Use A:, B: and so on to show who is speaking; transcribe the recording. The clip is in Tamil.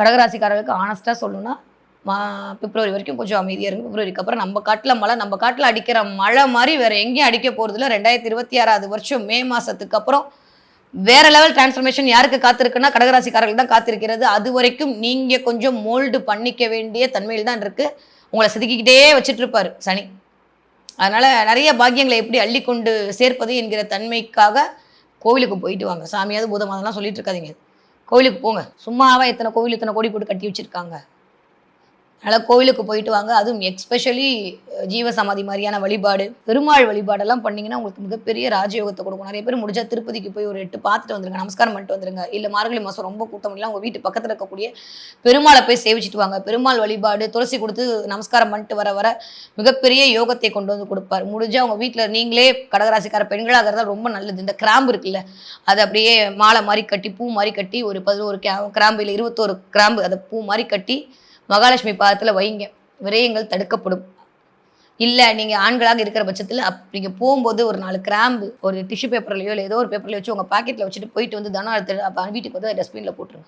A: கடகராசிக்காரர்களுக்கு ஆனஸ்ட்டாக சொல்லணும்னா மா பிப்ரவரி வரைக்கும் கொஞ்சம் அமைதியாக இருக்கும் பிப்ரவரிக்கு அப்புறம் நம்ம காட்டில் மழை நம்ம காட்டில் அடிக்கிற மழை மாதிரி வேறு எங்கேயும் அடிக்க போகிறதில்ல ரெண்டாயிரத்தி இருபத்தி ஆறாவது வருஷம் மே மாதத்துக்கு அப்புறம் வேற லெவல் டிரான்ஸ்ஃபர்மேஷன் யாருக்கு காத்திருக்குன்னா கடகராசிக்காரர்கள் தான் காத்திருக்கிறது. அது வரைக்கும் நீங்கள் கொஞ்சம் மோல்டு பண்ணிக்க வேண்டிய தன்மையில் தான் இருக்குது உங்களை செதுக்கிக்கிட்டே வச்சிட்டு சனி. அதனால் நிறைய பாக்கியங்களை எப்படி அள்ளி கொண்டு சேர்ப்பது என்கிற தன்மைக்காக கோவிலுக்கு போயிட்டு வாங்க. சாமியாவது பூதம் சொல்லிட்டு இருக்காதீங்க. கோவிலுக்கு போங்க. சும்மாவா எத்தனை கோவில் இத்தனை கோடி போட்டு கட்டி வச்சிருக்காங்க. அதனால் கோவிலுக்கு போயிட்டு வாங்க. அதுவும் எக்ஸ்பெஷலி ஜீவசமாதி மாதிரியான வழிபாடு பெருமாள் வழிபாடெல்லாம் பண்ணிங்கன்னா உங்களுக்கு மிகப்பெரிய ராஜயோகத்தை கொடுக்கும். நிறைய பேர் முடிஞ்சா திருப்பதிக்கு போய் ஒரு எட்டு பார்த்துட்டு வந்துருங்க. நமஸ்காரம் பண்ணிட்டு வந்துருங்க. இல்லை மார்கழி மாதம் ரொம்ப கூட்டம் இல்லை. உங்கள் வீட்டு பக்கத்தில் இருக்கக்கூடிய பெருமாளை போய் சேவிச்சிட்டு வாங்க. பெருமாள் வழிபாடு துளசி கொடுத்து நமஸ்காரம் பண்ணிட்டு வர வர மிகப்பெரிய யோகத்தை கொண்டு வந்து கொடுப்பார். முடிஞ்சா உங்கள் வீட்டில் நீங்களே கடகராசிக்கார பெண்களாக இருந்தால் ரொம்ப நல்லது. இந்த கிராம்பு இருக்குல்ல அதை அப்படியே மாலை மாதிரி கட்டி பூ மாதிரி கட்டி ஒரு பதினோரு கிராம்பு இல்லை இருபத்தோரு கிராம்பு அதை பூ மாதிரி கட்டி மகாலட்சுமி பாதத்தில் வைங்க. விரயங்கள் தடுக்கப்படும். இல்லை நீங்கள் ஆண்களாக இருக்கிற பட்சத்தில் அப் நீங்கள் போகும்போது ஒரு நாலு கிராம்பு ஒரு டிஷ்யூ பேப்பர்லையோ இல்லை ஏதோ ஒரு பேப்பர்லையோ வச்சு உங்கள் பாக்கெட்டில் வச்சுட்டு போயிட்டு வந்து தனம் எடுத்து அப்போ வீட்டுக்கு வந்து டஸ்ட்பினில் போட்டுருங்க.